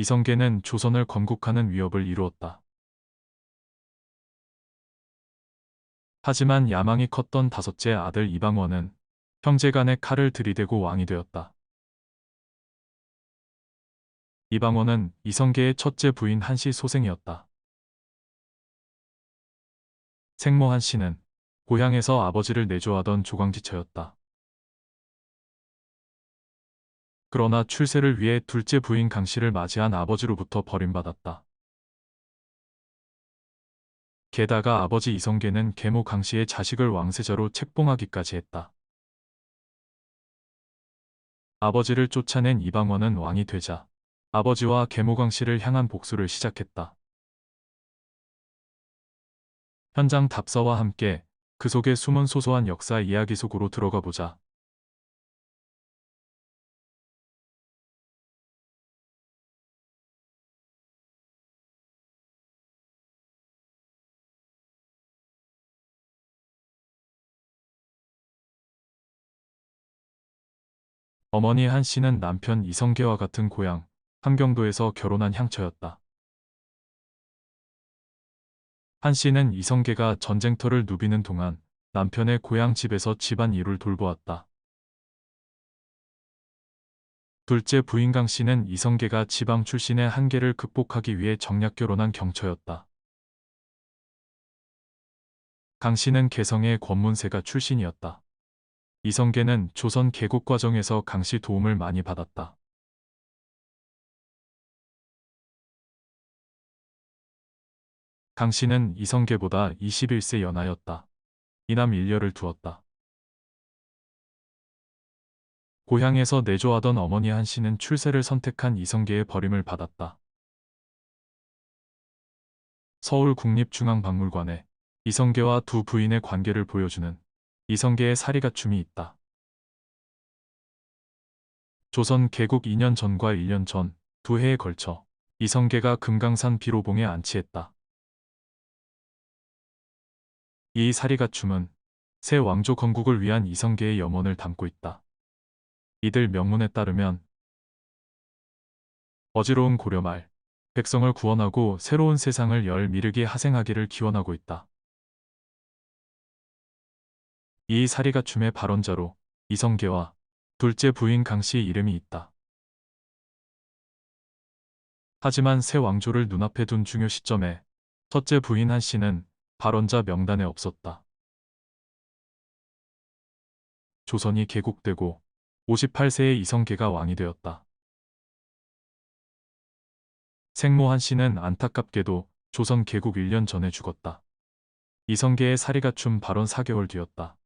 이성계는 조선을 건국하는 위협을 이루었다. 하지만 야망이 컸던 다섯째 아들 이방원은 형제간의 칼을 들이대고 왕이 되었다. 이방원은 이성계의 첫째 부인 한씨 소생이었다. 생모 한씨는 고향에서 아버지를 내조하던 조강지처였다. 그러나 출세를 위해 둘째 부인 강씨를 맞이한 아버지로부터 버림받았다. 게다가 아버지 이성계는 계모 강씨의 자식을 왕세자로 책봉하기까지 했다. 아버지를 쫓아낸 이방원은 왕이 되자 아버지와 계모 강씨를 향한 복수를 시작했다. 현장 답사와 함께 그 속에 숨은 소소한 역사 이야기 속으로 들어가 보자. 어머니 한 씨는 남편 이성계와 같은 고향 함경도에서 결혼한 향처였다. 한 씨는 이성계가 전쟁터를 누비는 동안 남편의 고향 집에서 집안 일을 돌보았다. 둘째 부인 강 씨는 이성계가 지방 출신의 한계를 극복하기 위해 정략 결혼한 경처였다. 강 씨는 개성의 권문세가 출신이었다. 이성계는 조선 개국 과정에서 강씨 도움을 많이 받았다. 강씨는 이성계보다 21세 연하였다. 이남 일녀를 두었다. 고향에서 내조하던 어머니 한 씨는 출세를 선택한 이성계의 버림을 받았다. 서울 국립중앙박물관에 이성계와 두 부인의 관계를 보여주는 이성계의 사리가춤이 있다. 조선 개국 2년 전과 1년 전 두 해에 걸쳐 이성계가 금강산 비로봉에 안치했다. 이 사리가춤은 새 왕조 건국을 위한 이성계의 염원을 담고 있다. 이들 명문에 따르면 어지러운 고려 말 백성을 구원하고 새로운 세상을 열 미르기 하생하기를 기원하고 있다. 이 사리가 춤의 발원자로 이성계와 둘째 부인 강씨의 이름이 있다. 하지만 새 왕조를 눈앞에 둔 중요 시점에 첫째 부인 한 씨는 발원자 명단에 없었다. 조선이 개국되고 58세의 이성계가 왕이 되었다. 생모 한 씨는 안타깝게도 조선 개국 1년 전에 죽었다. 이성계의 사리가춤 발언 4개월 뒤였다.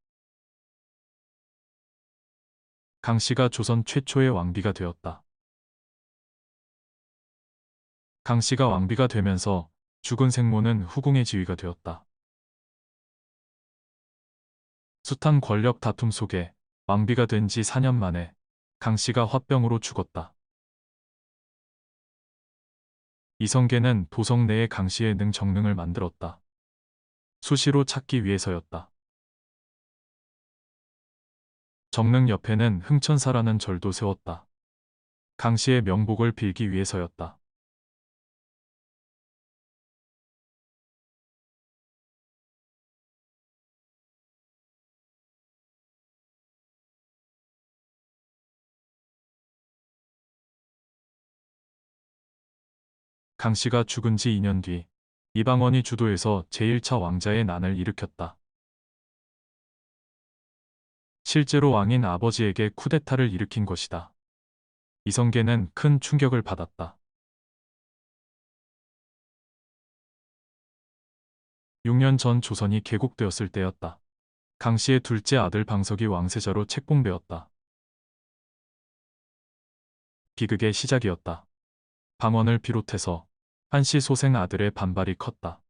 강 씨가 조선 최초의 왕비가 되었다. 강 씨가 왕비가 되면서 죽은 생모는 후궁의 지위가 되었다. 숱한 권력 다툼 속에 왕비가 된 지 4년 만에 강 씨가 화병으로 죽었다. 이성계는 도성 내에 강 씨의 능정능을 만들었다. 수시로 찾기 위해서였다. 정능 옆에는 흥천사라는 절도 세웠다. 강 씨의 명복을 빌기 위해서였다. 강 씨가 죽은 지 2년 뒤 이방원이 주도해서 제1차 왕자의 난을 일으켰다. 실제로 왕인 아버지에게 쿠데타를 일으킨 것이다. 이성계는 큰 충격을 받았다. 6년 전 조선이 개국되었을 때였다. 강 씨의 둘째 아들 방석이 왕세자로 책봉되었다. 비극의 시작이었다. 방언을 비롯해서 한씨 소생 아들의 반발이 컸다.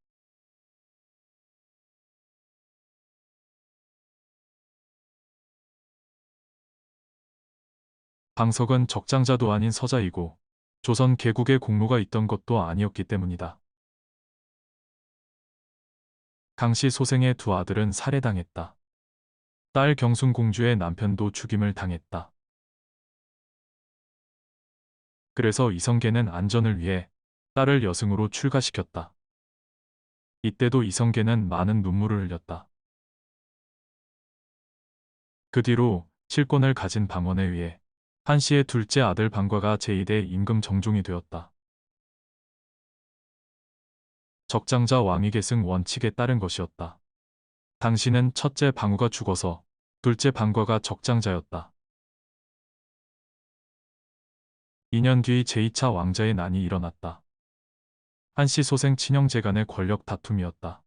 방석은 적장자도 아닌 서자이고 조선 개국의 공로가 있던 것도 아니었기 때문이다. 강씨 소생의 두 아들은 살해당했다. 딸 경순공주의 남편도 죽임을 당했다. 그래서 이성계는 안전을 위해 딸을 여승으로 출가시켰다. 이때도 이성계는 많은 눈물을 흘렸다. 그 뒤로 실권을 가진 방언에 의해 한 씨의 둘째 아들 방과가 제2대 임금 정종이 되었다. 적장자 왕위 계승 원칙에 따른 것이었다. 당시는 첫째 방우가 죽어서 둘째 방과가 적장자였다. 2년 뒤 제2차 왕자의 난이 일어났다. 한씨 소생 친형제 간의 권력 다툼이었다.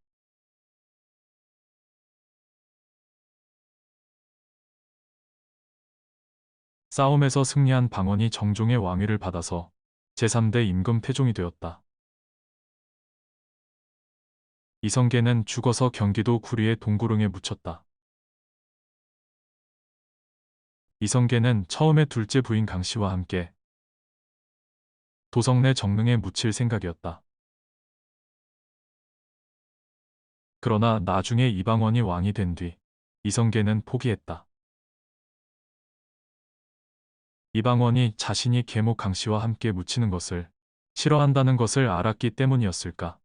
싸움에서 승리한 방언이 정종의 왕위를 받아서 제3대 임금 태종이 되었다. 이성계는 죽어서 경기도 구리의 동구릉에 묻혔다. 이성계는 처음에 둘째 부인 강씨와 함께 도성 내 정릉에 묻힐 생각이었다. 그러나 나중에 이방원이 왕이 된 뒤 이성계는 포기했다. 이방원이 자신이 계모 강씨와 함께 묻히는 것을 싫어한다는 것을 알았기 때문이었을까?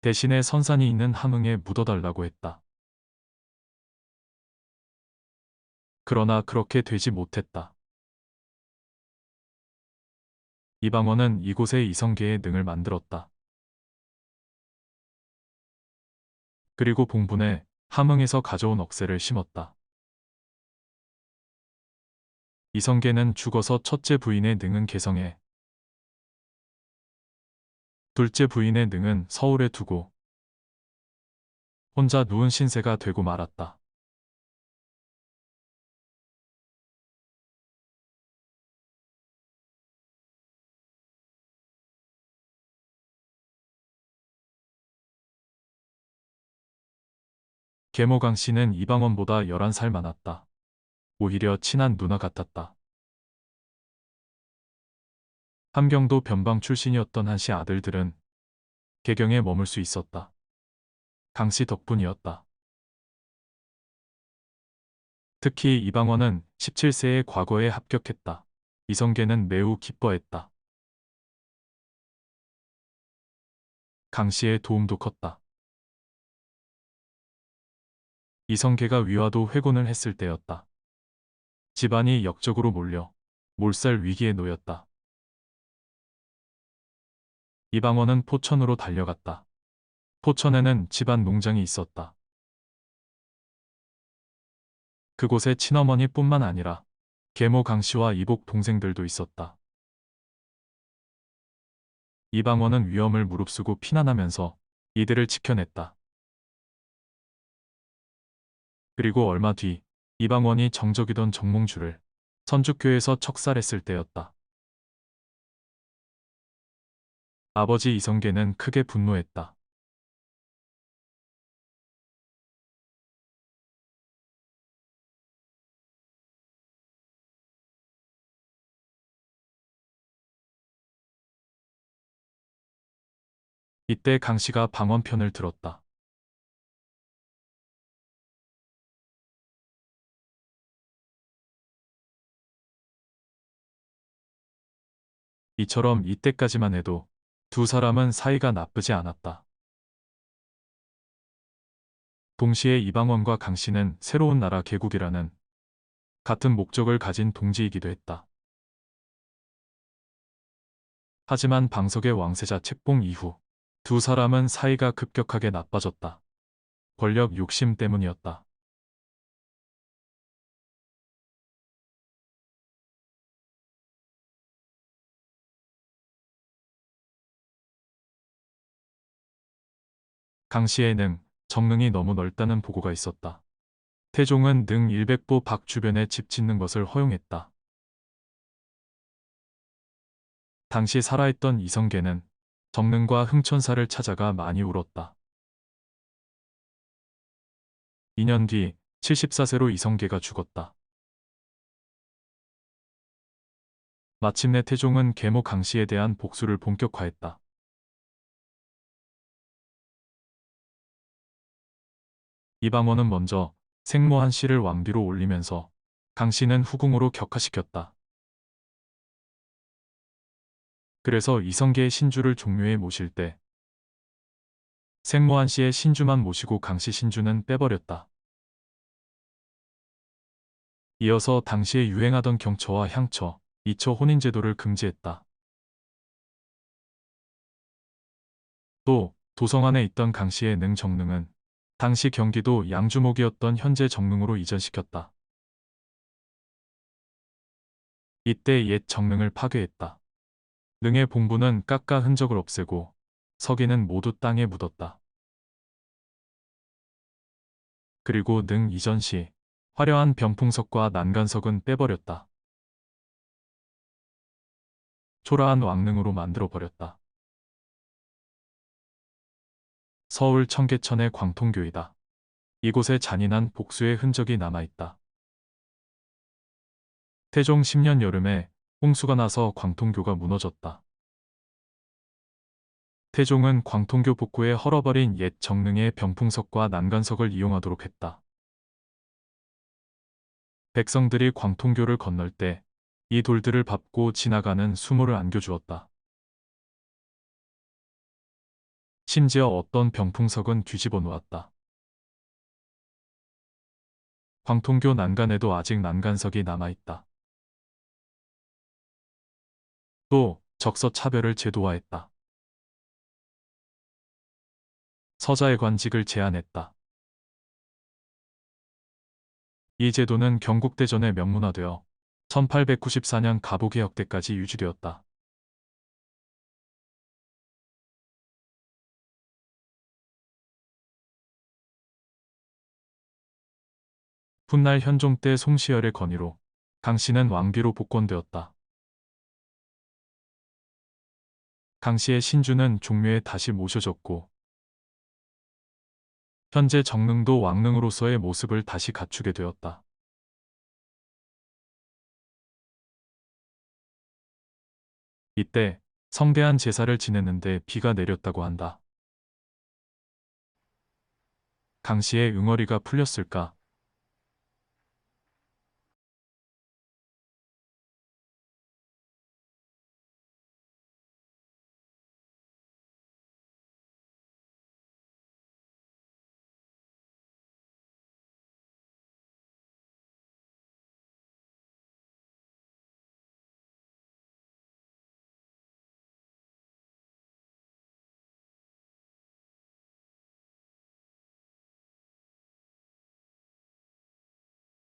대신에 선산이 있는 함흥에 묻어달라고 했다. 그러나 그렇게 되지 못했다. 이방원은 이곳에 이성계의 능을 만들었다. 그리고 봉분에 함흥에서 가져온 억새를 심었다. 이성계는 죽어서 첫째 부인의 능은 개성에 둘째 부인의 능은 서울에 두고 혼자 누운 신세가 되고 말았다. 계모강 씨는 이방원보다 11살 많았다. 오히려 친한 누나 같았다. 함경도 변방 출신이었던 한 씨 아들들은 개경에 머물 수 있었다. 강 씨 덕분이었다. 특히 이방원은 17세의 과거에 합격했다. 이성계는 매우 기뻐했다. 강 씨의 도움도 컸다. 이성계가 위화도 회곤을 했을 때였다. 집안이 역적으로 몰려 몰살 위기에 놓였다. 이방원은 포천으로 달려갔다. 포천에는 집안 농장이 있었다. 그곳에 친어머니뿐만 아니라 계모 강씨와 이복 동생들도 있었다. 이방원은 위험을 무릅쓰고 피난하면서 이들을 지켜냈다. 그리고 얼마 뒤 이방원이 정적이던 정몽주를 선죽교에서 척살했을 때였다. 아버지 이성계는 크게 분노했다. 이때 강씨가 방언 편을 들었다. 이처럼 이때까지만 해도 두 사람은 사이가 나쁘지 않았다. 동시에 이방원과 강씨는 새로운 나라 개국이라는 같은 목적을 가진 동지이기도 했다. 하지만 방석의 왕세자 책봉 이후 두 사람은 사이가 급격하게 나빠졌다. 권력 욕심 때문이었다. 강씨에는 정릉이 너무 넓다는 보고가 있었다. 태종은 능 100보 밖 주변에 집 짓는 것을 허용했다. 당시 살아있던 이성계는 정릉과 흥천사를 찾아가 많이 울었다. 2년 뒤 74세로 이성계가 죽었다. 마침내 태종은 계모 강씨에 대한 복수를 본격화했다. 이방원은 먼저 생모 한 씨를 왕비로 올리면서 강 씨는 후궁으로 격하시켰다. 그래서 이성계의 신주를 종묘에 모실 때 생모 한 씨의 신주만 모시고 강 씨 신주는 빼버렸다. 이어서 당시에 유행하던 경처와 향처, 이처 혼인제도를 금지했다. 또 도성 안에 있던 강 씨의 능정능은 당시 경기도 양주목이었던 현재 정능으로 이전시켰다. 이때 옛 정능을 파괴했다. 능의 봉부는 깎아 흔적을 없애고 서기는 모두 땅에 묻었다. 그리고 능 이전 시 화려한 병풍석과 난간석은 빼버렸다. 초라한 왕릉으로 만들어 버렸다. 서울 청계천의 광통교이다. 이곳에 잔인한 복수의 흔적이 남아있다. 태종 10년 여름에 홍수가 나서 광통교가 무너졌다. 태종은 광통교 복구에 헐어버린 옛 정릉의 병풍석과 난간석을 이용하도록 했다. 백성들이 광통교를 건널 때 이 돌들을 밟고 지나가는 수모를 안겨주었다. 심지어 어떤 병풍석은 뒤집어 놓았다. 광통교 난간에도 아직 난간석이 남아있다. 또 적서 차별을 제도화했다. 서자의 관직을 제한했다. 이 제도는 경국대전에 명문화되어 1894년 가보개혁 때까지 유지되었다. 훗날 현종 때 송시열의 건의로 강씨는 왕비로 복권되었다. 강씨의 신주는 종묘에 다시 모셔졌고 현재 정릉도 왕릉으로서의 모습을 다시 갖추게 되었다. 이때 성대한 제사를 지냈는데 비가 내렸다고 한다. 강씨의 응어리가 풀렸을까?